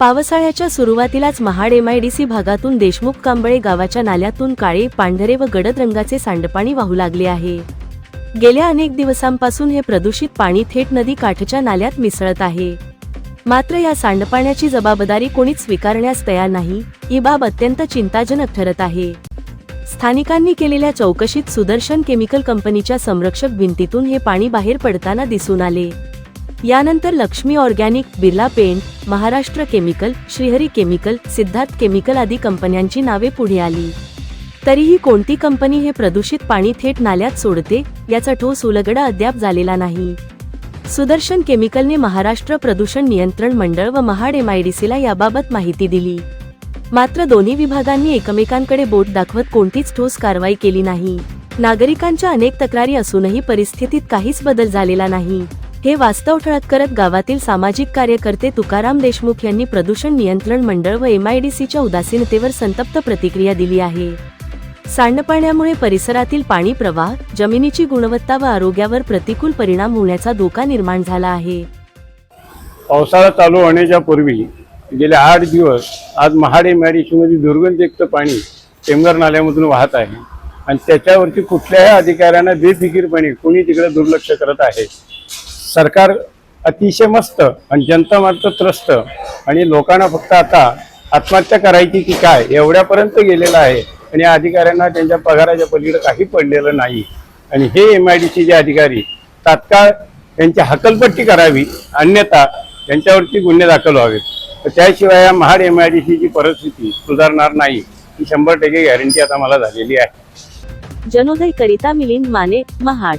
पावसाळ्याच्या सुरुवातीलाच महाड एमआयडीसी भागातून देशमुख कांबळे गावाच्या नाल्यातून काळे पांढरे व गडद रंगाचे सांडपाणी वाहू लागले आहे. गेल्या अनेक दिवसांपासून हे प्रदूषित पाणी थेट नदी काठच्या नाल्यात मिसळत आहे. मात्र या सांडपाण्याची जबाबदारी कोणीच स्वीकारण्यास तयार नाही ही बाब अत्यंत चिंताजनक ठरत आहे. स्थानिकांनी केलेल्या चौकशीत सुदर्शन केमिकल कंपनीच्या संरक्षक भिंतीतून हे पाणी बाहेर पडताना दिसून आले. यानंतर Laxmi organic Birla paint Maharashtra chemical Shrihari chemical Siddharth chemical आदी कंपन्यांची नावे पुढे आली. तरीही कोणती कंपनी हे प्रदूषित पाणी थेट नाल्यात सोडते याचा ठोस उलगडा अद्याप झालेला नाही. सुदर्शन केमिकलने महाराष्ट्र प्रदूषण नियंत्रण मंडळ व महाड एमआयडीसीला याबाबत माहिती दिली. मात्र दोन्ही विभागांनी एकमेकांकडे बोट दाखवत कोणतीच ठोस कारवाई केली नाही. नागरिकांच्या अनेक तक्रारी असूनही परिस्थितीत काहीच बदल झालेला नाही. हे वास्तव ठळक करत गावातील सामाजिक कार्यकर्ते तुकाराम देशमुख यांनी प्रदूषण नियंत्रण मंडळ व एमआयडीसीच्या उदासीनतेवर संतप्त प्रतिक्रिया दिली आहे. सांडपाण्यामुळे परिसरातील पाणी प्रवाह जमिनीची गुणवत्ता व आरोग्यावर प्रतिकूल परिणाम होण्याचा धोका निर्माण झाला आहे. पावसाळा चालू होण्याच्या पूर्वी गेले आठ दिवस आज महाड एमआयडीसीमध्ये दुर्गंधयुक्त पाणी टेमगर नाल्यामधून वाहत आहे. आणि त्याच्यावरती कुठल्याही अधिकाऱ्यांना बेफिकीरपणे कोणी तिकडे दुर्लक्ष करत आहे. सरकार अतिशय मस्त आणि जनता मात्र त्रस्त आणि लोकांना फक्त आता आत्महत्या करायची की काय एवढ्यापर्यंत गेलेलं आहे आणि या अधिकाऱ्यांना त्यांच्या पगाराच्या पलीकडे काही पडलेलं नाही. आणि हे एम आय डी जे अधिकारी तात्काळ त्यांची हकलपट्टी करावी अन्यथा त्यांच्यावरती गुन्हे दाखल व्हावेत. तर त्याशिवाय या महाड एम आय डी सीची परिस्थिती सुधारणार नाही ही शंभर टक्के गॅरंटी आता मला झालेली आहे. जनोदय करिता मिलिंद माने महाड.